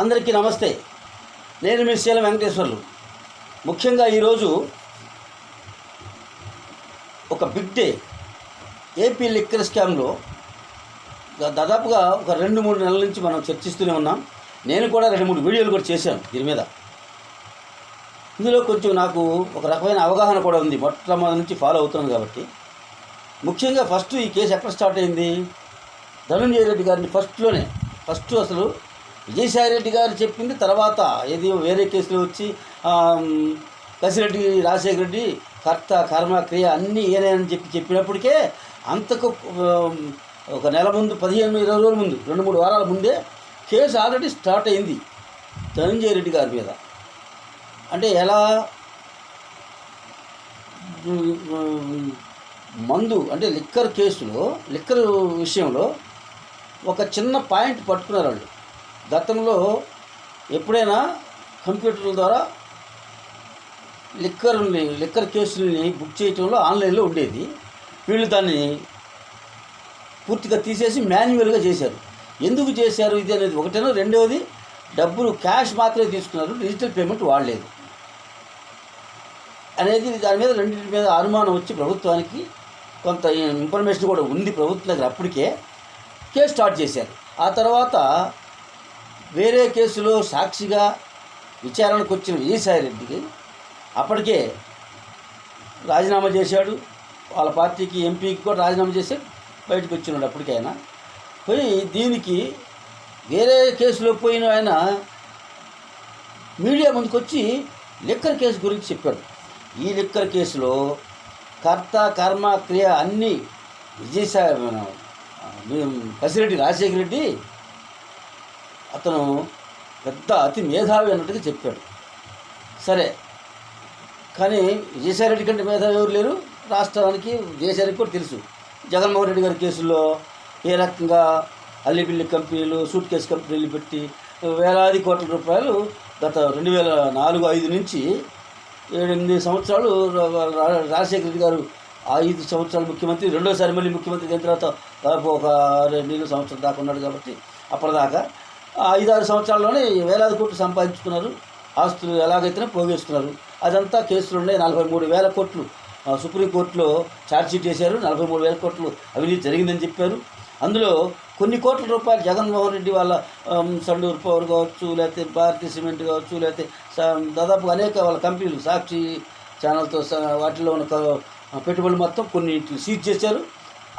అందరికీ నమస్తే. నేను మీ శీల వెంకటేశ్వర్లు. ముఖ్యంగా ఈరోజు ఒక బిగ్ డే. ఏపీ లిక్కర్ స్కామ్లో దాదాపుగా ఒక రెండు మూడు నెలల నుంచి మనం చర్చిస్తూనే ఉన్నాం. నేను కూడా రెండు మూడు వీడియోలు కూడా చేశాను దీని మీద. ఇందులో కొంచెం నాకు ఒక రకమైన అవగాహన కూడా ఉంది. మొట్టమొదటి నుంచి ఫాలో అవుతున్నాను కాబట్టి. ముఖ్యంగా ఫస్ట్ ఈ కేసు ఎక్కడ స్టార్ట్ అయింది? ధనంజయ రెడ్డి గారిని ఫస్ట్లోనే ఫస్ట్ అసలు విజయసాయిరెడ్డి గారు చెప్పింది తర్వాత ఏది వేరే కేసులో వచ్చి కసిరెడ్డి రాజశేఖర రెడ్డి కర్త కర్మ క్రియ అన్నీ ఏనే అని చెప్పి చెప్పినప్పటికే అంతకు ఒక నెల ముందు పదిహేను ఇరవై రోజుల ముందు రెండు మూడు వారాల ముందే కేసు ఆల్రెడీ స్టార్ట్ అయింది ధనంజయ రెడ్డి గారి మీద. అంటే ఎలా? మందు అంటే లిక్కర్ కేసులో లిక్కర్ విషయంలో ఒక చిన్న పాయింట్ పట్టుకున్నారు వాళ్ళు. గతంలో ఎప్పుడైనా కంప్యూటర్ల ద్వారా లిక్కర్ని లిక్కర్ కేసుల్ని బుక్ చేయటంలో ఆన్లైన్లో ఉండేది. వీళ్ళు దాన్ని పూర్తిగా తీసేసి మాన్యువల్గా చేశారు. ఎందుకు చేశారు ఇది అనేది ఒకటేనో? రెండవది డబ్బులు క్యాష్ మాత్రమే తీసుకున్నారు డిజిటల్ పేమెంట్ వాడలేదు. అనేది దాని మీద రెండింటి మీద అనుమానం వచ్చి ప్రభుత్వానికి కొంత ఇన్ఫర్మేషన్ కూడా ఉంది ప్రభుత్వం దగ్గర అప్పటికే. కేసు స్టార్ట్ చేశారు. ఆ తర్వాత వేరే కేసులో సాక్షిగా విచారణకు వచ్చిన విజయసాయి రెడ్డికి అప్పటికే రాజీనామా చేశాడు. వాళ్ళ పార్టీకి ఎంపీకి కూడా రాజీనామా చేసి బయటకు వచ్చినాడు అప్పటికైనా పోయి దీనికి వేరే కేసులో పోయిన ఆయన మీడియా ముందుకు వచ్చి లిక్కర్ కేసు గురించి చెప్పాడు. ఈ లిక్కర్ కేసులో కర్త కర్మ క్రియ అన్నీ విజయసాయి మన, కసిరెడ్డి రాజశేఖర రెడ్డి అతను పెద్ద అతి మేధావి అన్నట్టుగా చెప్పాడు. సరే కానీ విజయసాయిరెడ్డి కంటే మేధావి ఎవరు లేరు? రాష్ట్రానికి విజయసాయి కూడా తెలుసు. జగన్మోహన్ రెడ్డి గారి కేసుల్లో ఏ రకంగా అల్లిపిల్లి కంపెనీలు సూట్ కేసు కంపెనీలు పెట్టి వేలాది కోట్ల రూపాయలు గత రెండు వేల నాలుగు ఐదు నుంచి ఏడెనిమిది సంవత్సరాలు రా- రాజశేఖర రెడ్డి గారు ఐదు సంవత్సరాలు ముఖ్యమంత్రి రెండోసారి మళ్ళీ ముఖ్యమంత్రి అయిన తర్వాత దాదాపు ఒక రెండు నెలలు సంవత్సరం దాకా ఉన్నాడు కాబట్టి అప్పటిదాకా ఐదారు సంవత్సరాల్లోనే వేలాది కోట్లు సంపాదించుకున్నారు. ఆస్తులు ఎలాగైతేనే పోగేసుకున్నారు. అదంతా కేసులు ఉన్నాయి నలభై మూడు వేల కోట్లు. సుప్రీంకోర్టులో ఛార్జ్షీట్ వేశారు నలభై మూడు వేల కోట్లు అవినీతి జరిగిందని చెప్పారు. అందులో కొన్ని కోట్ల రూపాయలు జగన్మోహన్ రెడ్డి వాళ్ళ సండూర్ సండూరు పవర్ కావచ్చు లేకపోతే భారతీయ సిమెంట్ కావచ్చు లేకపోతే దాదాపు అనేక వాళ్ళ కంపెనీలు సాక్షి ఛానల్తో వాటిలో ఉన్న పెట్టుబడులు మొత్తం కొన్ని సీజ్ చేశారు.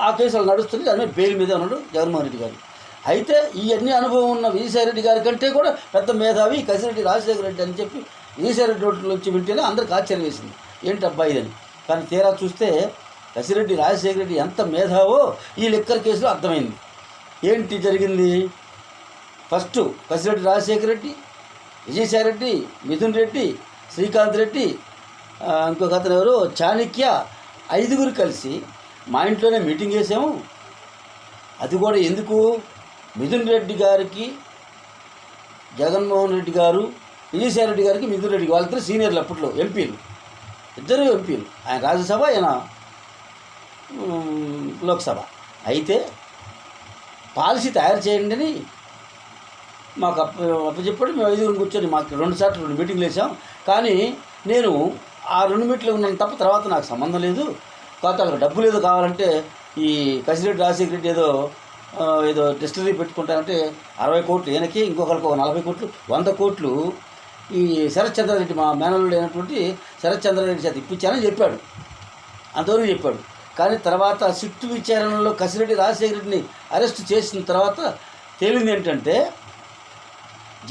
ఆ కేసులు నడుస్తుంది దాని మీద బెయిల్ మీద ఉన్నాడు జగన్మోహన్ రెడ్డి గారు. అయితే ఇవన్నీ అనుభవం ఉన్న విజయసాయి గారి కంటే కూడా పెద్ద మేధావి కసిరెడ్డి రాజశేఖర రెడ్డి అని చెప్పి విజయసాయి రెడ్డి నోట్లో వచ్చి వింటేనే అందరికి ఆశ్చర్యం వేసింది. ఏంటి అబ్బాయి ఇదని కానీ తీరా చూస్తే కసిరెడ్డి రాజశేఖర రెడ్డి ఎంత మేధావో ఈ లిక్కర్ కేసులో అర్థమైంది. ఏంటి జరిగింది? ఫస్ట్ కసిరెడ్డి రాజశేఖర రెడ్డి విజయసాయి రెడ్డి మిథున్ రెడ్డి శ్రీకాంత్ రెడ్డి ఇంకొక అతను ఎవరు? చాణక్య ఐదుగురు కలిసి మా ఇంట్లోనే మీటింగ్ చేసాము. అది కూడా ఎందుకు? మిథున్ రెడ్డి గారికి జగన్మోహన్ రెడ్డి గారు విజయసాయి రెడ్డి గారికి మిథున్ రెడ్డి వాళ్ళిద్దరు సీనియర్లు అప్పట్లో ఎంపీలు. ఇద్దరు ఎంపీలు. ఆయన రాజ్యసభ ఆయన లోక్సభ. అయితే పాలసీ తయారు చేయండి అని మాకు అప్ప అప్పచెప్పాడు. మేము ఐదుగురు కూర్చొని మాకు రెండు సార్లు రెండు మీటింగ్లు వేసాం. కానీ నేను ఆ రెండు మీటింగ్లు ఉన్నాను తప్ప తర్వాత నాకు సంబంధం లేదు. కాకపోతే అక్కడ డబ్బు లేదు కావాలంటే ఈ కసిరెడ్డి రాజశేఖర రెడ్డి ఏదో ఏదో డిస్టిలరీ పెట్టుకుంటారంటే అరవై కోట్లు ఈయనకి ఇంకొకరికి ఒక నలభై కోట్లు వంద కోట్లు. ఈ శరత్ చంద్రారెడ్డి మా మేనల్లుడు అయినటువంటి శరత్ చంద్రారెడ్డి చేత ఇప్పించానని చెప్పాడు. అంతవరకు చెప్పాడు. కానీ తర్వాత సిట్టు విచారణలో కసిరెడ్డి రాజశేఖర రెడ్డిని అరెస్ట్ చేసిన తర్వాత తేలింది ఏంటంటే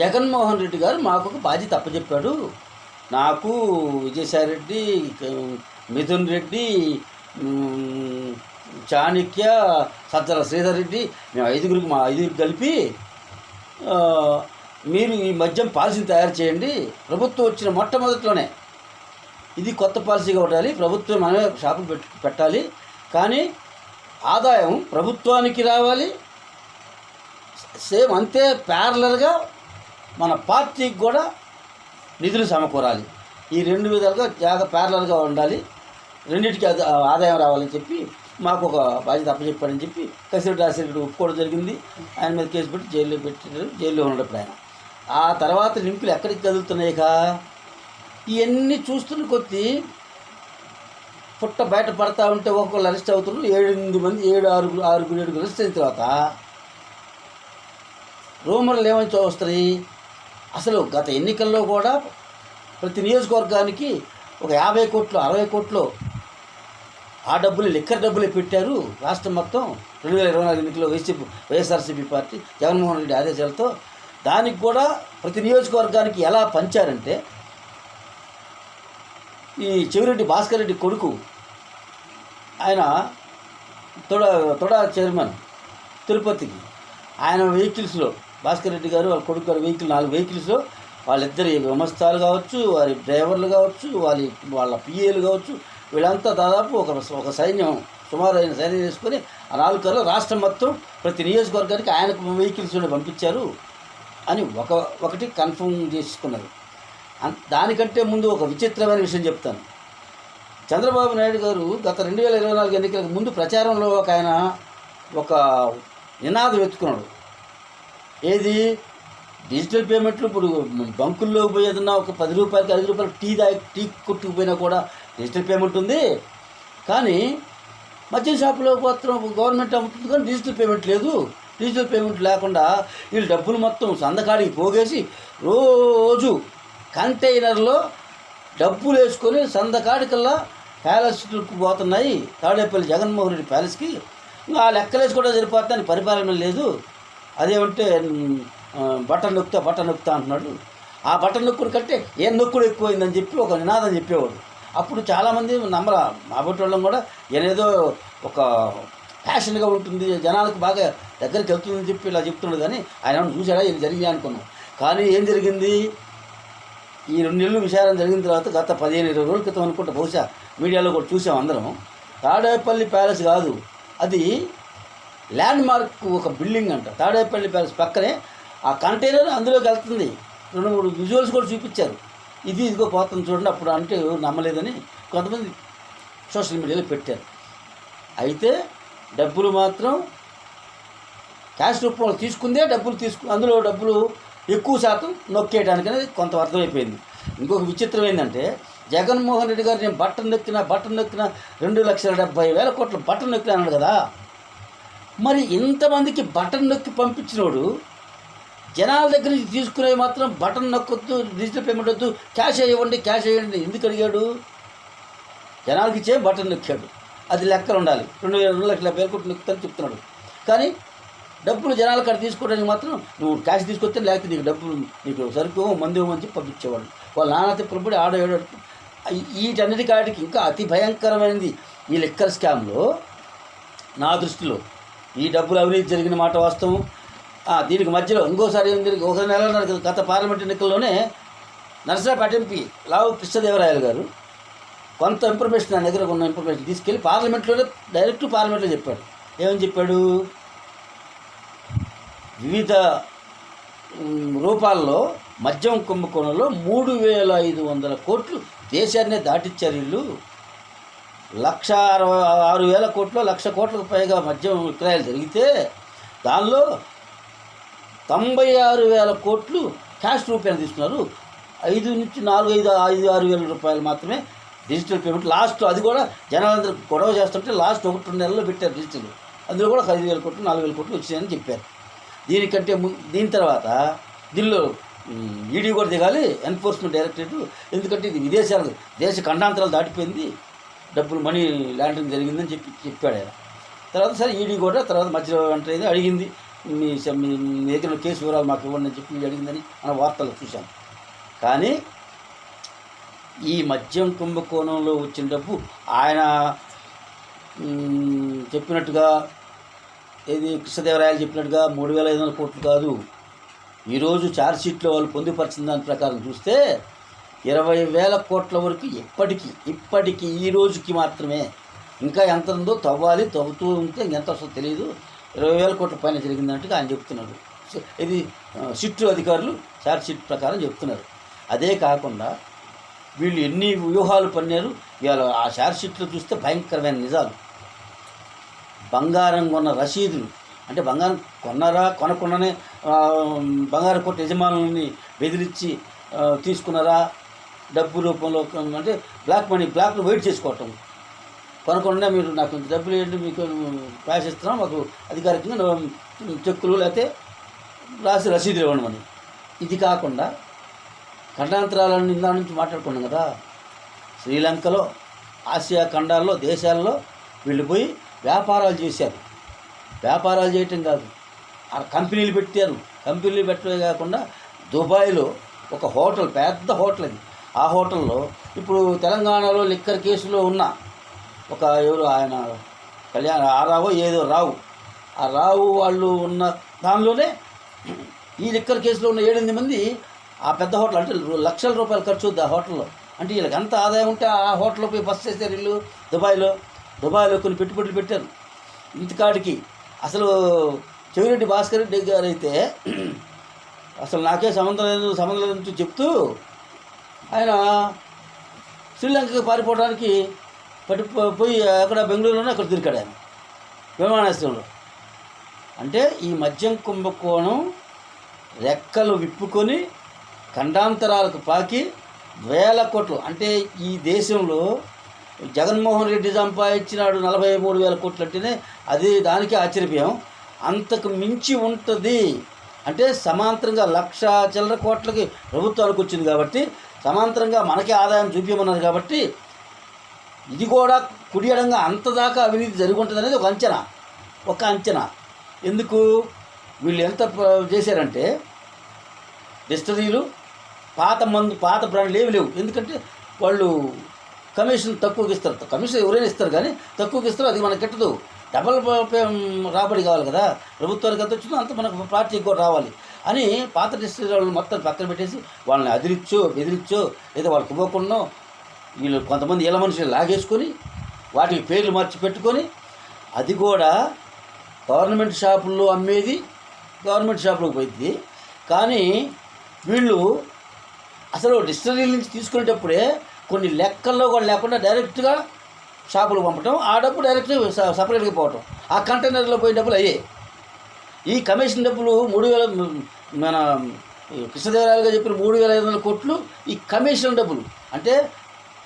జగన్మోహన్ రెడ్డి గారు మాకు ఒక బాధ్యత అప్పచెప్పాడు. నాకు విజయసాయి రెడ్డి మిథున్ రెడ్డి చాణక్య సజ్జల శ్రీధర్ రెడ్డి మేము ఐదుగురికి మా ఐదుగురికి కలిపి మీరు ఈ మద్యం పాలసీని తయారు చేయండి. ప్రభుత్వం వచ్చిన మొట్టమొదట్లోనే ఇది కొత్త పాలసీగా ఉండాలి. ప్రభుత్వం మనమే షాపులు పెట్ పెట్టాలి. కానీ ఆదాయం ప్రభుత్వానికి రావాలి. సేమ్ అంతే ప్యారలర్గా మన పార్టీకి కూడా నిధులు సమకూరాలి. ఈ రెండు విధాలుగా జాగ్రత్త ప్యారలర్గా ఉండాలి. రెండింటికి ఆదాయం రావాలని చెప్పి మాకు ఒక బాధ్యత అప్పచెప్పాడని చెప్పి కసిరెడ్డి రాజశేఖరెడ్డి ఒప్పుకోవడం జరిగింది. ఆయన మీద కేసు పెట్టి జైల్లో పెట్టారు జైల్లో ఉన్నప్పుడు ఆయన. ఆ తర్వాత లింకులు ఎక్కడికి కదులుతున్నాయి కా ఇవన్నీ చూస్తున్న కొద్దీ పుట్ట బయట పడతా ఉంటే ఒక్కొక్కరు అరెస్ట్ అవుతున్నారు. ఏడు ఎనిమిది మంది ఏడు ఆరుగురు ఆరుగురు ఏడుగురు అరెస్ట్ అయిన తర్వాత రూమర్లు ఏమని వస్తాయి అసలు గత ఎన్నికల్లో కూడా ప్రతి నియోజకవర్గానికి ఒక యాభై కోట్లు అరవై కోట్లు ఆ డబ్బులు లిక్కర్ డబ్బులు పెట్టారు. రాష్ట్రం మొత్తం రెండు వేల ఇరవై నాలుగు ఎన్నికల్లో YCP YSRCP party Jaganmohan Reddy ఆదేశాలతో దానికి కూడా ప్రతి నియోజకవర్గానికి ఎలా పంచారంటే ఈ చెవిరెడ్డి భాస్కర్ రెడ్డి కొడుకు ఆయన తొడ తొడ చైర్మన్ తిరుపతికి. ఆయన వెహికల్స్లో భాస్కర్ రెడ్డి గారు వాళ్ళ కొడుకు గారు వెహికల్ నాలుగు వెహికల్స్లో వాళ్ళిద్దరి గుమస్తాలు కావచ్చు వారి డ్రైవర్లు కావచ్చు వాళ్ళ వాళ్ళ పిఏలు కావచ్చు వీళ్ళంతా దాదాపు ఒక ఒక సైన్యం సుమారు అయిన సైన్యం తీసుకొని ఆ నాలుగు కర్రలు రాష్ట్రం మొత్తం ప్రతి నియోజకవర్గానికి ఆయనకు వెహికల్స్ పంపించారు అని ఒక ఒకటి కన్ఫర్మ్ చేసుకున్నారు. అన్- దానికంటే ముందు ఒక విచిత్రమైన విషయం చెప్తాను. చంద్రబాబు నాయుడు గారు గత రెండు వేల ఇరవై నాలుగు ఎన్నికలకు ముందు ప్రచారంలో ఒక ఆయన ఒక నినాదం ఎత్తుకున్నాడు. ఏది? డిజిటల్ పేమెంట్లు ఇప్పుడు బంకుల్లో పోయేదన్నా ఒక పది రూపాయలకి ఐదు రూపాయలు టీ దా టీ కొట్టుకుపోయినా కూడా డిజిటల్ పేమెంట్ ఉంది కానీ మద్యం షాపులో మాత్రం గవర్నమెంట్ అమ్ముతుంది కానీ డిజిటల్ పేమెంట్ లేదు. డిజిటల్ పేమెంట్ లేకుండా వీళ్ళు డబ్బులు మొత్తం సందకాడికి పోగేసి రోజు కంటైనర్లో డబ్బులు వేసుకొని సందకాడికల్లా ప్యాలెస్ పోతున్నాయి. తాడేపల్లి జగన్మోహన్ రెడ్డి ప్యాలెస్కి. ఇంకా ఆ లెక్కలేసి కూడా పరిపాలన లేదు. అదేమంటే బటన్ నొక్కుతా బటన్ నొక్కుతా అంటున్నాడు. ఆ బటన్ నొక్కుడు కంటే ఏం నొక్కుడు ఎక్కువైందని చెప్పి ఒక నినాదం చెప్పేవాడు. అప్పుడు చాలామంది నమ్మరా మా వాళ్ళం కూడా ఏనేదో ఒక ఫ్యాషన్గా ఉంటుంది జనాలకు బాగా దగ్గరికి వెళ్తుందని చెప్పి ఇలా చెప్తున్నాడు కానీ ఆయన చూసాడా ఇది జరిగింది అనుకున్నాం. కానీ ఏం జరిగింది? ఈ రెండు నెలలు విచారణ జరిగిన తర్వాత గత పదిహేను ఇరవై రోజుల క్రితం అనుకుంటా బహుశా మీడియాలో కూడా చూసాం అందరం. తాడేపల్లి ప్యాలెస్ కాదు అది ల్యాండ్ మార్క్ ఒక బిల్డింగ్ అంట. తాడేపల్లి ప్యాలెస్ పక్కనే ఆ కంటైనర్ అందులోకి వెళ్తుంది. రెండు మూడు విజువల్స్ కూడా చూపించారు. ఇది ఇదిగో పోతుంది చూడండి అప్పుడు అంటే ఎవరు నమ్మలేదని కొంతమంది సోషల్ మీడియాలో పెట్టారు. అయితే డబ్బులు మాత్రం క్యాష్ రూపంలో తీసుకుందే డబ్బులు తీసుకు అందులో డబ్బులు ఎక్కువ శాతం నొక్కేయడానికి అనేది కొంత అర్థమైపోయింది. ఇంకొక విచిత్రం ఏంటంటే జగన్మోహన్ రెడ్డి గారు నేను బట్టన్ నొక్కిన బట్టన్ నొక్కిన రెండు లక్షల డెబ్బై వేల కోట్ల బట్టన్ నొక్కిన అన్నాడు కదా. మరి ఇంతమందికి బటన్ నొక్కి పంపించినోడు జనాల దగ్గర నుంచి తీసుకునేవి మాత్రం బటన్ నొక్కొద్దు డిజిటల్ పేమెంట్ వద్దు క్యాష్ ఇవ్వండి క్యాష్ వేయండి ఎందుకు అడిగాడు? జనాలకి ఇచ్చే బటన్ నొక్కాడు. అది లెక్కలు ఉండాలి. రెండు వేల రెండు లక్షల పేరు కొట్టి నొక్కుతాను చెప్తున్నాడు. కానీ డబ్బులు జనాల కాడ తీసుకోవడానికి మాత్రం నువ్వు క్యాష్ తీసుకొస్తే లేకపోతే నీకు డబ్బులు నీకు సరుకు మందు ఇవ్వమని చెప్పి పంపించేవాడు. వాళ్ళ నాన్న తిప్పుడుపడి ఆడ ఏడు వీటన్నిటి కాటికి ఇంకా అతి భయంకరమైనది ఈ లెక్కర్ స్కామ్లో నా దృష్టిలో ఈ డబ్బులు అవినీతి జరిగిన మాట వాస్తవం. దీనికి మధ్యలో ఇంకోసారి ఏం ఒక నెల గత పార్లమెంట్ ఎన్నికల్లోనే నరసరాపేట ఎంపీ లావు కృష్ణదేవరాయలు గారు కొంత ఇన్ఫర్మేషన్ నా దగ్గర ఉన్న ఇన్ఫర్మేషన్ తీసుకెళ్ళి పార్లమెంట్లోనే డైరెక్ట్ పార్లమెంట్లో చెప్పాడు. ఏమని చెప్పాడు? వివిధ రూపాల్లో మద్యం కుంభకోణంలో మూడు వేల ఐదు వందల కోట్లు దేశాన్నే దాటిచ్చారు వీళ్ళు. లక్ష అరవై ఆరు వేల కోట్లు లక్ష కోట్లకు పైగా మద్యం విక్రయాలు జరిగితే దానిలో తొంభై ఆరు వేల కోట్లు క్యాష్ రూపాయలు తీసుకున్నారు. ఐదు నుంచి నాలుగు ఐదు ఐదు ఆరు వేల రూపాయలు మాత్రమే డిజిటల్ పేమెంట్. లాస్ట్ అది కూడా జనాలందరూ గొడవ చేస్తుంటే లాస్ట్ ఒకటి రెండు నెలల్లో పెట్టారు డిజిటల్. అందులో కూడా ఐదు వేల కోట్లు నాలుగు వేల కోట్లు వచ్చాయని చెప్పారు. దీనికంటే దీని తర్వాత దీనిలో ఈడీ కూడా దిగాలి ఎన్ఫోర్స్మెంట్ డైరెక్టరేట్. ఎందుకంటే ఇది విదేశాలు దేశ ఖండాంతరాలు దాటిపోయింది. డబ్బులు మనీ ల్యాండరింగ్ జరిగిందని చెప్పి చెప్పాడు ఆయన. తర్వాత సరే ఈడీ కూడా తర్వాత మధ్యలో ఎంటర్ అడిగింది. మీ మీ దగ్గర కేసు వివరాలు మాకు ఇవ్వండి అని చెప్పి అడిగిందని మన వార్తలు చూశాం. కానీ ఈ మద్యం కుంభకోణంలో వచ్చిన డబ్బు ఆయన చెప్పినట్టుగా ఏది కృష్ణదేవరాయలు చెప్పినట్టుగా మూడు వేల ఐదు వందల కోట్లు కాదు. ఈరోజు ఛార్జ్షీట్లో వాళ్ళు పొందుపరిచిన దాని ప్రకారం చూస్తే ఇరవై వేల కోట్ల వరకు ఇప్పటికీ ఇప్పటికీ ఈ రోజుకి మాత్రమే. ఇంకా ఎంత ఉందో తవ్వాలి తవ్వుతూ ఉంటే ఎంత వస్తుందో తెలియదు ఇరవై వేల కోట్ల పైన జరిగిందంటే ఆయన చెప్తున్నారు సో ఇది సిట్ అధికారులు ఛార్జ్షీట్ ప్రకారం చెప్తున్నారు. అదే కాకుండా వీళ్ళు ఎన్ని వ్యూహాలు పన్నారు ఇవాళ ఆ ఛార్జ్షీట్లో చూస్తే భయంకరమైన నిజాలు. బంగారం కొన్న రసీదులు అంటే బంగారం కొన్నారా కొనకుండానే బంగారం కొట్ట యజమానుల్ని బెదిరించి తీసుకున్నారా డబ్బు రూపంలో అంటే బ్లాక్ మనీ బ్లాక్లో వెయిట్ చేసుకోవటం. కొనకుండా మీరు నాకు కొంచెం డబ్బులు ఏంటి మీకు క్యాష్ ఇస్తున్నాం మాకు అధికారికంగా చెక్కులు లేకపోతే రాసి రసీదులు ఇవ్వండి మనం ఇది కాకుండా ఖండాంతరాలను ఇందా నుంచి మాట్లాడుకున్నాం కదా. శ్రీలంకలో ఆసియా ఖండాల్లో దేశాల్లో వీళ్ళు పోయి వ్యాపారాలు చేశారు. వ్యాపారాలు చేయటం కాదు. ఆ కంపెనీలు పెట్టారు. కంపెనీలు పెట్టడమే కాకుండా దుబాయ్లో ఒక హోటల్ పెద్ద హోటల్ అది. ఆ హోటల్లో ఇప్పుడు తెలంగాణలో లిక్కర్ కేసులో ఉన్న ఒక ఎవరు ఆయన కళ్యాణ ఆ రావో ఏదో రావు. ఆ రావు వాళ్ళు ఉన్న దానిలోనే ఈ లిక్కర్ కేసులో ఉన్న ఏడెనిమిది మంది ఆ పెద్ద హోటల్ అంటే లక్షల రూపాయలు ఖర్చు అవుద్ది ఆ హోటల్లో. అంటే వీళ్ళకి ఎంత ఆదాయం ఉంటే ఆ హోటల్లో పోయి బస్ చేశారు వీళ్ళు దుబాయ్లో. దుబాయ్లో కొన్ని పెట్టుబడులు పెట్టారు. ఇంతకాడికి అసలు చెవిరెడ్డి భాస్కర్ రెడ్డి గారు అయితే అసలు నాకే సంబంధం లేదు సంబంధం లేదంటూ చెప్తూ ఆయన శ్రీలంకకి పారిపోవడానికి పట్టు పోయి అక్కడ బెంగళూరులోనే అక్కడ తిరిగాడు ఆయన. విమానాశ్రయంలో. అంటే ఈ మద్యం కుంభకోణం రెక్కలు విప్పుకొని ఖండాంతరాలకు పాకి వేల కోట్లు. అంటే ఈ దేశంలో జగన్మోహన్ రెడ్డి సంపాదించినాడు నలభై మూడు వేల కోట్లు అంటేనే అది దానికి ఆశ్చర్యం అంతకు మించి ఉంటుంది. అంటే సమాంతరంగా లక్ష చిల్లర కోట్లకి ప్రభుత్వానికి వచ్చింది కాబట్టి సమాంతరంగా మనకే ఆదాయం చూపించమన్నారు కాబట్టి ఇది కూడా కుడియడంగా అంత దాకా అవినీతి జరుగుంటుంది అనేది ఒక అంచనా. ఒక అంచనా. ఎందుకు? వీళ్ళు ఎంత చేశారంటే డిస్టరీలు పాత మందు పాత బ్రాండ్లు ఏమి లేవు. ఎందుకంటే వాళ్ళు కమిషన్ తక్కువకి ఇస్తారు. కమిషన్ ఎవరైనా ఇస్తారు కానీ తక్కువకి ఇస్తారు. అది మనకు కిట్టదు. డబల్ రాబడి కావాలి కదా. ప్రభుత్వానికి ఎంత వచ్చిందో అంత మనకు పార్టీకి కూడా రావాలి. అని పాత డిస్టరీ వాళ్ళని మొత్తం పక్కన పెట్టేసి వాళ్ళని అదిరిచ్చో బెదిరించో లేదా వాళ్ళకి ఇవ్వకుండా వీళ్ళు కొంతమంది ఇళ్ళ మనుషులు లాగేసుకొని వాటికి పేర్లు మార్చి పెట్టుకొని అది కూడా గవర్నమెంట్ షాపుల్లో అమ్మేది గవర్నమెంట్ షాపులకు పోయింది. కానీ వీళ్ళు అసలు డిస్టరీల నుంచి తీసుకునేటప్పుడే కొన్ని లెక్కల్లో కూడా లేకుండా డైరెక్ట్గా షాపులు పంపటం ఆ డబ్బు డైరెక్ట్గా సపరేట్గా పోవటం. ఆ కంటైనర్లో పోయిన డబ్బులు అయ్యే. ఈ కమిషన్ డబ్బులు మూడు వేల మన కృష్ణదేవరాయలుగా చెప్పిన మూడు వేల ఐదు వందల కోట్లు ఈ కమిషన్ డబ్బులు. అంటే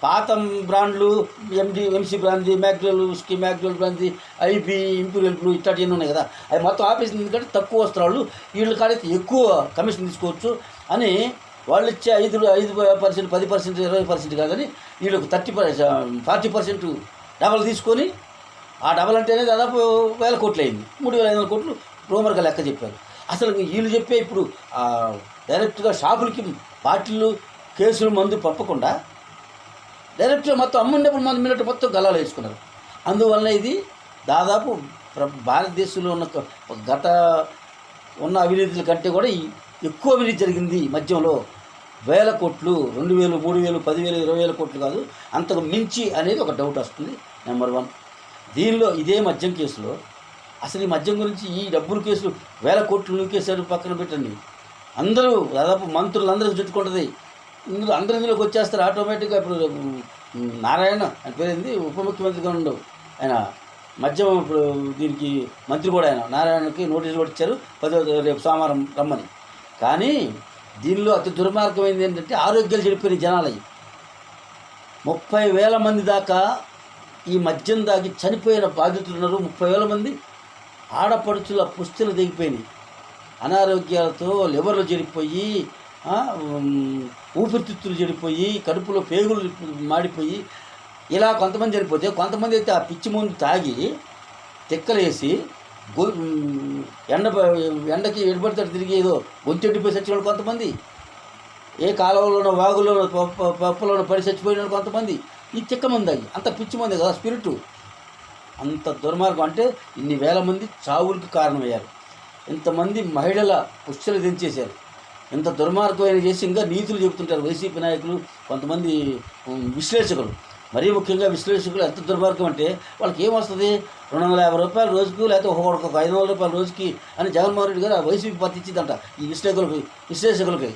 పాత బ్రాండ్లు ఎండి ఎంసీ బ్రాండ్ది మ్యాక్డోల్ స్కీ మ్యాక్డోల్ బ్రాండ్ది ఐబీ ఇంపీరియల్ బ్లూ ఇట్లాంటివన్నీ ఉన్నాయి కదా. అవి మొత్తం ఆపేసింది ఎందుకంటే తక్కువ వస్త్రాలు వీళ్ళు కాడైతే ఎక్కువ కమిషన్ తీసుకోవచ్చు అని వాళ్ళు ఇచ్చే ఐదు ఐదు పర్సెంట్ పది పర్సెంట్ ఇరవై పర్సెంట్ కాదని వీళ్ళకి థర్టీ ఫార్టీ పర్సెంట్ డబల్ తీసుకొని ఆ డబల్ అంటేనే దాదాపు వేల కోట్లు అయింది. మూడు వేల ఐదు వందల కోట్లు రూమర్గా లెక్క చెప్పారు. అసలు వీళ్ళు చెప్పే ఇప్పుడు డైరెక్ట్గా షాపులకి బాటిళ్ళు కేసులు మందు పంపకుండా డైరెక్ట్గా మొత్తం అమ్ముండేప్పుడు మనం మినట్టు మొత్తం గల్లాలు వేసుకున్నారు. అందువలన ఇది దాదాపు భారతదేశంలో ఉన్న ఒక గత ఉన్న అవినీతుల కంటే కూడా ఎక్కువ అవినీతి జరిగింది మధ్యలో. వేల కోట్లు రెండు వేలు మూడు వేలు పదివేలు ఇరవై వేల కోట్లు కాదు అంతకు మించి అనేది ఒక డౌట్ వస్తుంది నెంబర్ వన్. దీనిలో ఇదే మద్యం కేసులో అసలు ఈ మద్యం గురించి ఈ డబ్బుల కేసులు వేల కోట్లు నూకేశారు పక్కన పెట్టండి. అందరూ దాదాపు మంత్రులు చుట్టుకుంటుంది. ఇందులో అందరూ ఇందులోకి వచ్చేస్తారు ఆటోమేటిక్గా. ఇప్పుడు నారాయణ అని పేరేంది? ఉప ముఖ్యమంత్రిగా ఉండవు. ఆయన మద్యం ఇప్పుడు దీనికి మంత్రి కూడా ఆయన. నారాయణకి నోటీసులు కూడా ఇచ్చారు. పదో రేపు సోమవారం రమ్మని. కానీ దీనిలో అతి దుర్మార్గమైంది ఏంటంటే ఆరోగ్యాలు చెడిపోయిన జనాలయ్యి. ముప్పై వేల మంది దాకా ఈ మద్యం దాగి చనిపోయిన బాధితులు ఉన్నారు. ముప్పై వేల మంది ఆడపడుచుల పుస్తులు దిగిపోయినాయి అనారోగ్యాలతో లివర్లు చెడిపోయి ఊపిరితిత్తులు చెడిపోయి కడుపులో పేగులు మాడిపోయి ఇలా కొంతమంది చనిపోతే కొంతమంది అయితే ఆ పిచ్చి ముందు తాగి తిక్కలేసి గొ ఎండ ఎండకి ఎడబడితే తిరిగి ఏదో గొంతు ఎండిపోయి చచ్చిన వాళ్ళు కొంతమంది. ఏ కాలంలోనో వాగులోనో పప్ప- పప్పులోనో పడి చచ్చిపోయిన వాళ్ళు కొంతమంది. ఈ తిక్క మంది అంత పిచ్చి మంది కదా స్పిరిట్. అంత దుర్మార్గం అంటే ఇన్ని వేల మంది చావులకు కారణమయ్యారు. ఇంతమంది మహిళల పుష్టిలు దించేశారు. ఇంత దుర్మార్గమైన చేసి ఇంకా నీతులు చెబుతుంటారు వైసీపీ నాయకులు కొంతమంది విశ్లేషకులు. మరీ ముఖ్యంగా విశ్లేషకులు ఎంత దుర్మార్గం అంటే వాళ్ళకి ఏమొస్తుంది? రెండు వందల యాభై రూపాయల రోజుకు లేకపోతే ఒక్కొక్క ఒక ఐదు వందల రూపాయల రోజుకి అని జగన్మోహన్ రెడ్డి గారు ఆ వైసీపీ పార్టీ ఇచ్చిందంట. ఈ విశ్లేషకులకి విశ్లేషకులకి.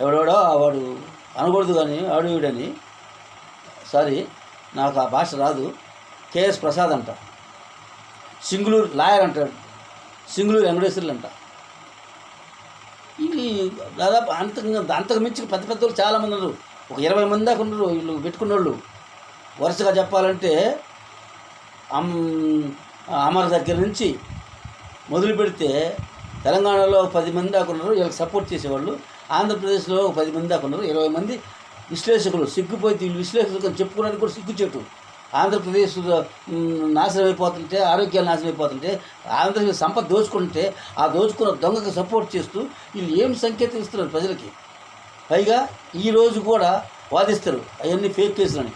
ఎవడెవడో వాడు అనకూడదు కానీ ఆడు వీడని సారీ నాకు ఆ భాష రాదు. కేఎస్ ప్రసాద్ అంట. సింగులూరు లాయర్ అంటాడు. సింగులూరు వెంకటేశ్వర్లు అంట. ఇది దాదాపు అంత అంతకు మించి పెద్ద పెద్ద వాళ్ళు చాలామంది ఉన్నారు. ఒక ఇరవై మంది దాకా ఉన్నారు వీళ్ళు పెట్టుకున్న వాళ్ళు వరుసగా చెప్పాలంటే అమ్ అమర్ దగ్గర నుంచి మొదలు పెడితే తెలంగాణలో పది మంది దాకా ఉన్నారు. వీళ్ళకి సపోర్ట్ చేసేవాళ్ళు. ఆంధ్రప్రదేశ్లో పది మంది దాకా ఉన్నారు. ఇరవై మంది విశ్లేషకులు. సిగ్గుపోయి వీళ్ళు విశ్లేషకులు చెప్పుకోవడానికి కూడా సిగ్గు చెట్టు ఆంధ్రప్రదేశ్ నాశనం అయిపోతుంటే ఆరోగ్యాలు నాశనం అయిపోతుంటే ఆంధ్రప్రదేశ్ సంపద దోచుకుంటే ఆ దోచుకున్న దొంగకు సపోర్ట్ చేస్తూ వీళ్ళు ఏం సంకేతం ఇస్తున్నారు ప్రజలకి? పైగా ఈరోజు కూడా వాదిస్తారు అవన్నీ ఫేక్ కేసులని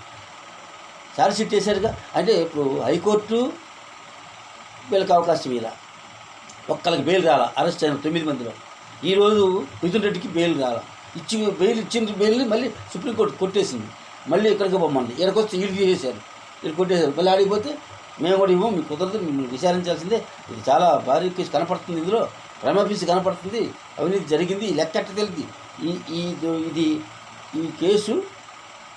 ఛార్జ్షీట్ చేశారుగా అంటే ఇప్పుడు హైకోర్టు వీళ్ళకి అవకాశం ఇలా. ఒక్కళ్ళకి బెయిల్ రాలా అరెస్ట్ అయిన తొమ్మిది మందిలో. ఈరోజు మిథున్ రెడ్డికి బెయిల్ రాలా. ఇచ్చి బెయిల్ ఇచ్చిన బెయిల్ని మళ్ళీ సుప్రీంకోర్టు కొట్టేసింది. మళ్ళీ ఇక్కడికి పొమ్మంది ఇక్కడికి వచ్చి ఈడు చేసేసారు మీరు కొట్టేశారు. మళ్ళీ ఆడిపోతే మేము కూడా ఇవ్వం మీకు కుదరదు మిమ్మల్ని విచారించాల్సిందే. ఇది చాలా భారీ కేసు కనపడుతుంది ఇందులో. క్రమపీసి కనపడుతుంది. అవినీతి జరిగింది. లెక్క ఎట్ట తెలియదు. ఈ ఈ ఇది ఈ కేసు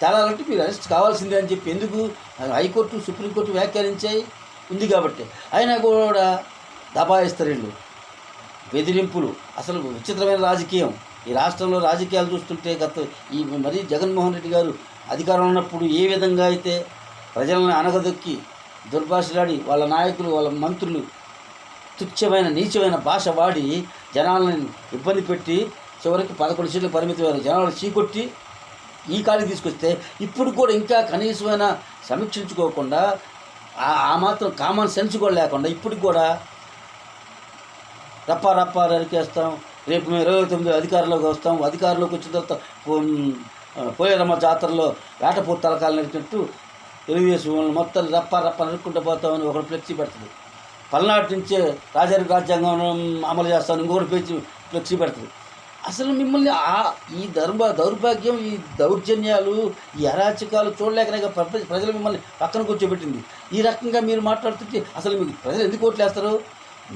తేలాలంటే మీరు అరెస్ట్ కావాల్సిందే అని చెప్పి ఎందుకు? హైకోర్టు సుప్రీంకోర్టు వ్యాఖ్యానించాయి. ఉంది కాబట్టి. అయినా కూడా దబాయిస్తారు వీళ్ళు బెదిరింపులు. అసలు విచిత్రమైన రాజకీయం. ఈ రాష్ట్రంలో రాజకీయాలు చూస్తుంటే గత ఈ మరీ జగన్మోహన్ రెడ్డి గారు అధికారం ఉన్నప్పుడు ఏ విధంగా అయితే ప్రజలను అనగదొక్కి దుర్భాషలాడి వాళ్ళ నాయకులు వాళ్ళ మంత్రులు తుచ్చమైన నీచమైన భాష వాడి జనాలను ఇబ్బంది పెట్టి చివరికి పదకొండు సీట్లు పరిమితమయ్యారు జనాలు చీకొట్టి ఈ కాడికి తీసుకొస్తే ఇప్పుడు కూడా ఇంకా కనీసమైన సమీక్షించుకోకుండా ఆ- మాత్రం కామన్ సెన్స్ కూడా లేకుండా ఇప్పుడు కూడా రప్ప రప్ప నరికేస్తాం. రేపు మేము ఇరవై తొమ్మిది అధికారంలోకి వస్తాం. అధికారంలోకి వచ్చిన తర్వాత పోయేరమ్మ జాతరలో వేటపూర్ తలకాలు నడిచినట్టు తెలుగుదేశం వాళ్ళని మొత్తం రప్ప రప్ప నరుక్కుంటూ పోతామని ఒకరు ఫ్లెక్సీ పెడుతుంది పల్నాటి నుంచే రాజారి రాజ్యాంగం అమలు చేస్తాను ఇంకొకరు పేచి ఫ్లెక్సీ పెడుతుంది అసలు మిమ్మల్ని ఆ ఈ ధర్మ దౌర్భాగ్యం ఈ దౌర్జన్యాలు ఈ అరాచకాలు చూడలేకనే ప్రపంచ ప్రజలు మిమ్మల్ని పక్కన కూర్చోబెట్టింది. ఈ రకంగా మీరు మాట్లాడుతుంటే అసలు మీకు ప్రజలు ఎందుకు ఓట్లు వేస్తారు?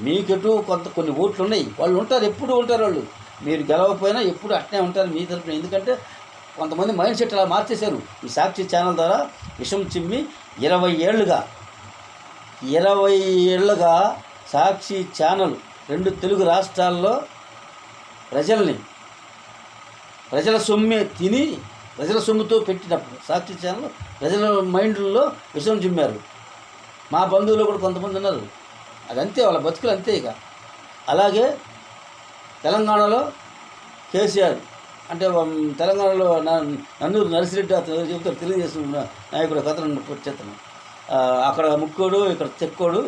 మీకెటు కొంత కొన్ని ఓట్లు ఉన్నాయి వాళ్ళు ఉంటారు ఎప్పుడు ఉంటారు వాళ్ళు. మీరు గెలవకపోయినా ఎప్పుడు అట్నే ఉంటారు మీ తరఫున ఎందుకంటే కొంతమంది మైండ్ సెట్ అలా మార్చేశారు. ఈ సాక్షి ఛానల్ ద్వారా విషం చిమ్మి ఇరవై ఏళ్ళుగా ఇరవై ఏళ్ళుగా సాక్షి ఛానల్ రెండు తెలుగు రాష్ట్రాల్లో ప్రజల్ని ప్రజల సొమ్మే తిని ప్రజల సొమ్ముతో పెట్టినప్పుడు సాక్షి ఛానల్ ప్రజల మైండ్లో విషం చిమ్మారు. మా బంధువులు కూడా కొంతమంది ఉన్నారు. అదంతే వాళ్ళ బతుకులు అంతే ఇక. అలాగే తెలంగాణలో కేసీఆర్ అంటే తెలంగాణలో నా- నన్నూరు నర్సిరెడ్డి అతను చెప్తారు చెబుతారు తెలుగుదేశం నాయకుడు కథను వచ్చేతను అక్కడ ముక్కోడు ఇక్కడ చెక్కోడు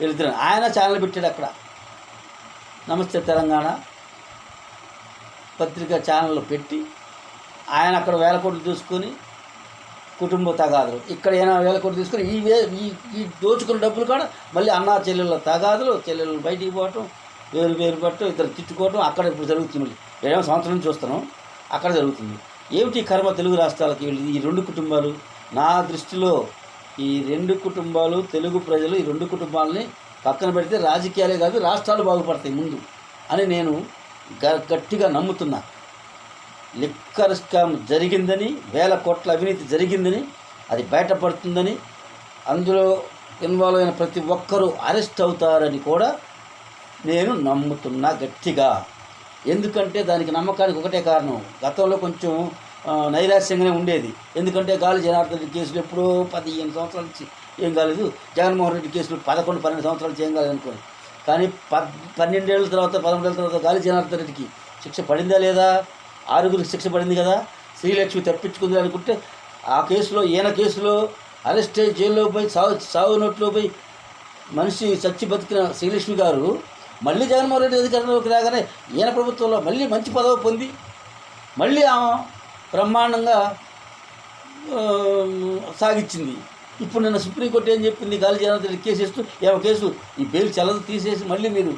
వెళ్తున్నాడు ఆయన ఛానల్ పెట్టాడు అక్కడ. నమస్తే తెలంగాణ. పత్రిక ఛానల్ పెట్టి ఆయన అక్కడ వేల కోట్లు చూసుకొని కుటుంబ తగాదులు. ఇక్కడ ఏమైనా వేల కోట్లు తీసుకొని ఈ వే ఈ ఈ దోచుకున్న డబ్బులు కూడా మళ్ళీ అన్నా చెల్లెళ్ళ తగాదులు చెల్లెళ్ళు బయటికి పోవటం వేరు వేరు పట్టడం ఇద్దరు తిట్టుకోవటం అక్కడ ఇప్పుడు జరుగుతుంది మళ్ళీ. ఏడవ సంవత్సరం నుంచి చూస్తున్నాం. అక్కడ జరుగుతుంది. ఏమిటి కర్మ తెలుగు రాష్ట్రాలకి వెళ్ళి ఈ రెండు కుటుంబాలు? నా దృష్టిలో ఈ రెండు కుటుంబాలు తెలుగు ప్రజలు ఈ రెండు కుటుంబాలని పక్కన పెడితే రాజకీయాలే కాదు రాష్ట్రాలు బాగుపడతాయి ముందు అని నేను గ- గట్టిగా నమ్ముతున్నా. లిక్కర్ స్కామ్ జరిగిందని వేల కోట్ల అవినీతి జరిగిందని అది బయటపడుతుందని అందులో ఇన్వాల్వ్ అయిన ప్రతి ఒక్కరూ అరెస్ట్ అవుతారని కూడా నేను నమ్ముతున్నా గట్టిగా. ఎందుకంటే దానికి నమ్మకానికి ఒకటే కారణం. గతంలో కొంచెం నైరాశ్యంగానే ఉండేది. ఎందుకంటే గాలి జనార్దన్ రెడ్డి కేసులు ఎప్పుడో పదిహేను సంవత్సరాల నుంచి ఏం కాలేదు. జగన్మోహన్ రెడ్డి కేసులు పదకొండు పన్నెండు సంవత్సరాల నుంచి ఏం కాలేదు కానీ పద్ పన్నెండేళ్ళ తర్వాత పదమూడేళ్ళ తర్వాత గాలి జనార్దన్ రెడ్డికి శిక్ష పడిందా లేదా? ఆరుగురికి శిక్ష పడింది కదా? శ్రీలక్ష్మి తప్పించుకుంది అనుకుంటే ఆ కేసులో ఈయన కేసులో అరెస్ట్ అయ్యి జైల్లో పోయి సాగు సావు నోట్లో పోయి మనిషి చచ్చి బతికిన శ్రీలక్ష్మి గారు మళ్ళీ జగన్మోహన్ రెడ్డి అధికారంలోకి రాగానే ఈయన ప్రభుత్వంలో మళ్ళీ మంచి పదవి పొంది మళ్ళీ ఆమె బ్రహ్మాండంగా సాగించింది. ఇప్పుడు నిన్న సుప్రీంకోర్టు ఏం చెప్పింది? గాలి జనార్దన్ రెడ్డి కేసు ఇస్తూ ఏమో కేసు ఈ బెయిల్ చల్లదు తీసేసి మళ్ళీ మీరు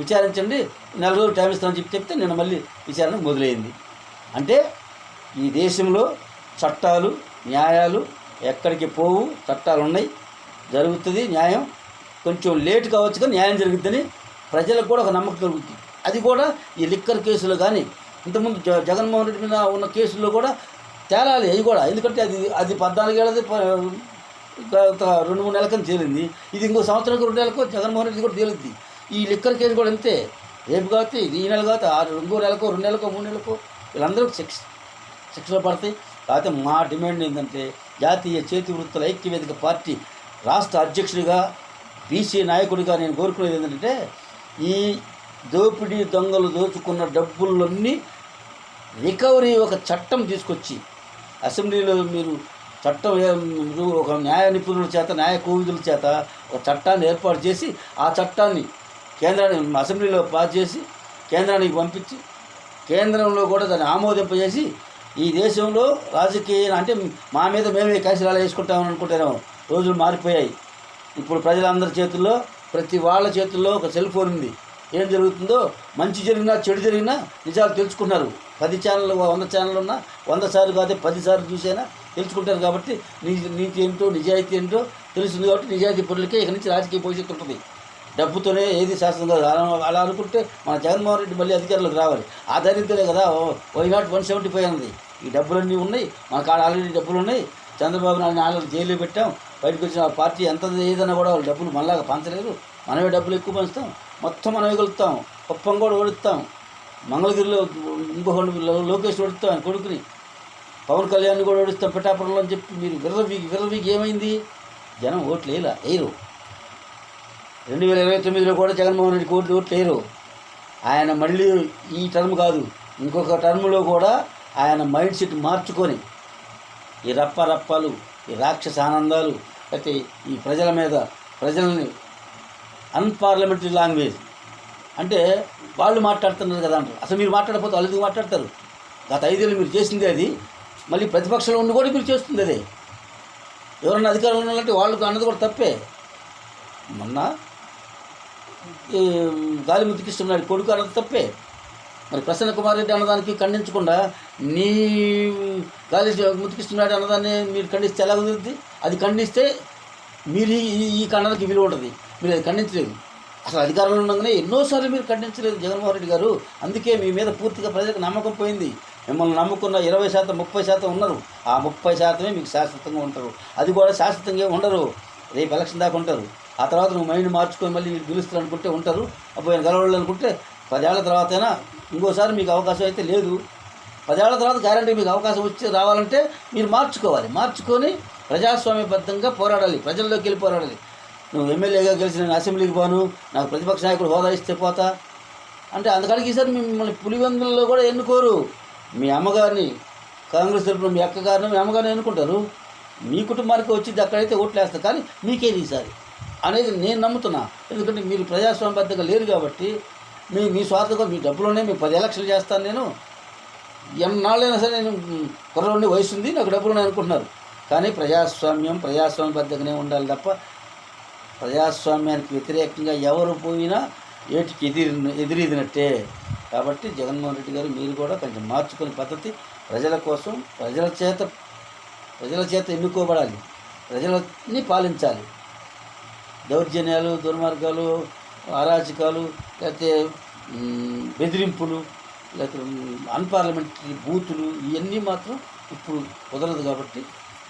విచారించండి నెల రోజులు టైం ఇస్తామని చెప్పి చెప్తే నేను మళ్ళీ విచారణ మొదలైంది. అంటే ఈ దేశంలో చట్టాలు న్యాయాలు ఎక్కడికి పోవు చట్టాలు ఉన్నాయి జరుగుతుంది న్యాయం కొంచెం లేట్ కావచ్చు కానీ న్యాయం జరుగుతుందని ప్రజలకు కూడా ఒక నమ్మకం కలుగుతుంది. అది కూడా ఈ లిక్కర్ కేసులో కానీ ఇంతకుముందు జ జగన్మోహన్ రెడ్డి మీద ఉన్న కేసుల్లో కూడా తేలాలి అవి కూడా. ఎందుకంటే అది అది పద్నాలుగేళ్ళది రెండు మూడు నెలల కింద తేలింది. ఇది ఇంకో సంవత్సరానికి రెండు నెలలకు జగన్మోహన్ రెడ్డి కూడా తేలింది ఈ లిక్కర్ కేసు కూడా అంతే. రేపు కాబట్టి ఈ నెల కాబట్టి ఆరు ఇంకో నెలకో రెండు నెలకో మూడు నెలకో వీళ్ళందరూ శిక్ష శిక్షలు పడతాయి. కాకపోతే మా డిమాండ్ ఏంటంటే జాతీయ చేతి వృత్తుల ఐక్యవేదిక పార్టీ రాష్ట్ర అధ్యక్షుడిగా బీసీ నాయకుడిగా నేను కోరుకునేది ఏంటంటే ఈ దోపిడీ దొంగలు దోచుకున్న డబ్బులన్నీ రికవరీ ఒక చట్టం తీసుకొచ్చి అసెంబ్లీలో మీరు చట్టం మీరు ఒక న్యాయ నిపుణుల చేత న్యాయ కోవిదుల చేత ఒక చట్టాన్ని ఏర్పాటు చేసి ఆ చట్టాన్ని కేంద్రానికి అసెంబ్లీలో పాస్ చేసి కేంద్రానికి పంపించి కేంద్రంలో కూడా దాన్ని ఆమోదింపజేసి ఈ దేశంలో రాజకీయ అంటే మా మీద మేమే కసిరాలు వేసుకుంటామని అనుకుంటారేమో రోజులు మారిపోయాయి. ఇప్పుడు ప్రజలందరి చేతుల్లో ప్రతి వాళ్ళ చేతుల్లో ఒక సెల్ ఫోన్ ఉంది. ఏం జరుగుతుందో మంచి జరిగినా చెడు జరిగినా నిజాలు తెలుసుకున్నారు పది ఛానల్ వంద ఛానల్ ఉన్నా వంద సార్లు కాదే పది సార్లు చూసైనా తెలుసుకుంటారు కాబట్టి నీ నీతి ఏంటో నిజాయితీ ఏంటో తెలుస్తుంది కాబట్టి నిజాయితీ పనులకే ఇక నుంచి రాజకీయ భవిష్యత్తు ఉంటుంది. డబ్బుతోనే ఏది శాస్త్రం కాదు. అలా అలా అనుకుంటే మన జగన్మోహన్ రెడ్డి మళ్ళీ అధికారులకు రావాలి. ఆ దరిద్రలే కదా why not one seventy five అన్నది. ఈ డబ్బులన్నీ ఉన్నాయి. మన కాడ ఆల్రెడీ డబ్బులు ఉన్నాయి. చంద్రబాబు నాయుడు ఆల్రెడీ జైలు పెట్టాం. బయటకు వచ్చిన పార్టీ ఎంత ఏదైనా కూడా వాళ్ళు డబ్బులు మళ్ళా పంచలేరు మనమే డబ్బులు ఎక్కువ పంచుతాం. మొత్తం మనమే కలుపుతాం కుప్పం కూడా ఓడిస్తాం. మంగళగిరిలో ఇంకొకటి లోకేష్ ఓడిస్తాం ఆయన కొడుకుని. పవన్ కళ్యాణ్ కూడా ఓడిస్తాం పిఠాపురంలో అని చెప్పి మీరు విర్రవీకి విర్రవీకి ఏమైంది? జనం ఓట్లు వేయలా వేయరు. రెండు వేల ఇరవై తొమ్మిదిలో కూడా జగన్మోహన్ రెడ్డి కోట్లు ఓట్లు వేయరు. ఆయన మళ్ళీ ఈ టర్మ్ కాదు. ఇంకొక టర్మ్లో కూడా ఆయన మైండ్ సెట్ మార్చుకొని ఈ రప్ప రప్పాలు ఈ రాక్షస ఆనందాలు అయితే ఈ ప్రజల మీద ప్రజల్ని అన్పార్లమెంటరీ లాంగ్వేజ్ అంటే వాళ్ళు మాట్లాడుతున్నారు కదా అంటారు. అసలు మీరు మాట్లాడకపోతే వాళ్ళు ఎందుకు మాట్లాడతారు? గత ఐదేళ్ళు మీరు చేసింది అది. మళ్ళీ ప్రతిపక్షంలో ఉండి కూడా మీరు చేస్తుంది అదే. ఎవరన్నా అధికారంలో ఉన్నారంటే వాళ్ళకు అన్నది కూడా తప్పే. మొన్న గాలి ముద్దుకిస్తున్నాడు కొడుకు అన్నది తప్పే. మరి ప్రసన్న కుమార్ రెడ్డి అన్నదానికి ఖండించకుండా నీ గాలి ముతికిస్తున్నాడు అన్నదాన్ని మీరు ఖండిస్తే ఎలా కుదురుద్ది? అది ఖండిస్తే మీరు ఈ- ఈ ఖండనకి విలువ ఉంటుంది. మీరు అది ఖండించలేదు. అసలు అధికారంలో ఉండగానే ఎన్నోసార్లు మీరు ఖండించలేదు జగన్మోహన్ రెడ్డి గారు. అందుకే మీ మీద పూర్తిగా ప్రజలకు నమ్మకం పోయింది. మిమ్మల్ని నమ్ముకున్న ఇరవై శాతం ముప్పై శాతం ఉన్నారు. ఆ ముప్పై శాతమే మీకు శాశ్వతంగా ఉంటారు. అది కూడా శాశ్వతంగా ఉండరు. రేపు ఎలక్షన్ దాకా ఉంటారు. ఆ తర్వాత నువ్వు మైండ్ మార్చుకొని మళ్ళీ మీరు గెలుస్తారు అనుకుంటే ఉంటారు. అప్పుడు నేను గెలవాలి అనుకుంటే పదేళ్ళ తర్వాతైనా ఇంకోసారి మీకు అవకాశం అయితే లేదు. పదేళ్ళ తర్వాత గ్యారంటీ మీకు అవకాశం వచ్చి రావాలంటే మీరు మార్చుకోవాలి. మార్చుకొని ప్రజాస్వామ్యబద్ధంగా పోరాడాలి. ప్రజల్లోకి వెళ్ళి పోరాడాలి. నువ్వు ఎమ్మెల్యేగా గెలిచి నేను అసెంబ్లీకి పోను. నాకు ప్రతిపక్ష నాయకుడు హోదా ఇస్తే పోతా. అంటే అందుకడికి ఈసారి మిమ్మల్ని పులివెందుల్లో కూడా ఎన్నుకోరు. మీ అమ్మగారిని కాంగ్రెస్ తరఫున మీ అక్కగారిని మీ అమ్మగారిని ఎన్నుకుంటారు. మీ కుటుంబానికి వచ్చింది అక్కడైతే ఓట్లు వేస్తారు కానీ మీకేది ఈసారి? అనేది నేను నమ్ముతున్నా. ఎందుకంటే మీరు ప్రజాస్వామ్యబద్ధంగా లేరు కాబట్టి మీ మీ స్వార్థకం మీ డబ్బులోనే మీ పది ఎలక్షన్లు చేస్తాను నేను. ఎన్నాళ్ళైనా సరే నేను కుర్రోడిని వయసు ఉంది నాకు డబ్బులు అనుకుంటున్నారు. కానీ ప్రజాస్వామ్యం ప్రజాస్వామ్యబద్ధంగానే ఉండాలి తప్ప ప్రజాస్వామ్యానికి వ్యతిరేకంగా ఎవరు పోయినా ఏటికి ఎదిరి ఎదిరిదినట్టే. కాబట్టి జగన్మోహన్ రెడ్డి గారు మీరు కూడా కొంచెం మార్చుకునే పద్ధతి ప్రజల కోసం ప్రజల చేత ప్రజల చేత ఎన్నుకోబడాలి. ప్రజలని పాలించాలి. దౌర్జన్యాలు దుర్మార్గాలు అరాచకాలు లేకపోతే బెదిరింపులు లేకపోతే అన్పార్లమెంటరీ బూతులు ఇవన్నీ మాత్రం ఇప్పుడు కుదరదు కాబట్టి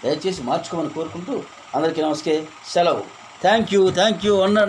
దయచేసి మార్చుకోమని కోరుకుంటూ అందరికీ నమస్తే సెలవు. థ్యాంక్ యూ థ్యాంక్ యూ అన్న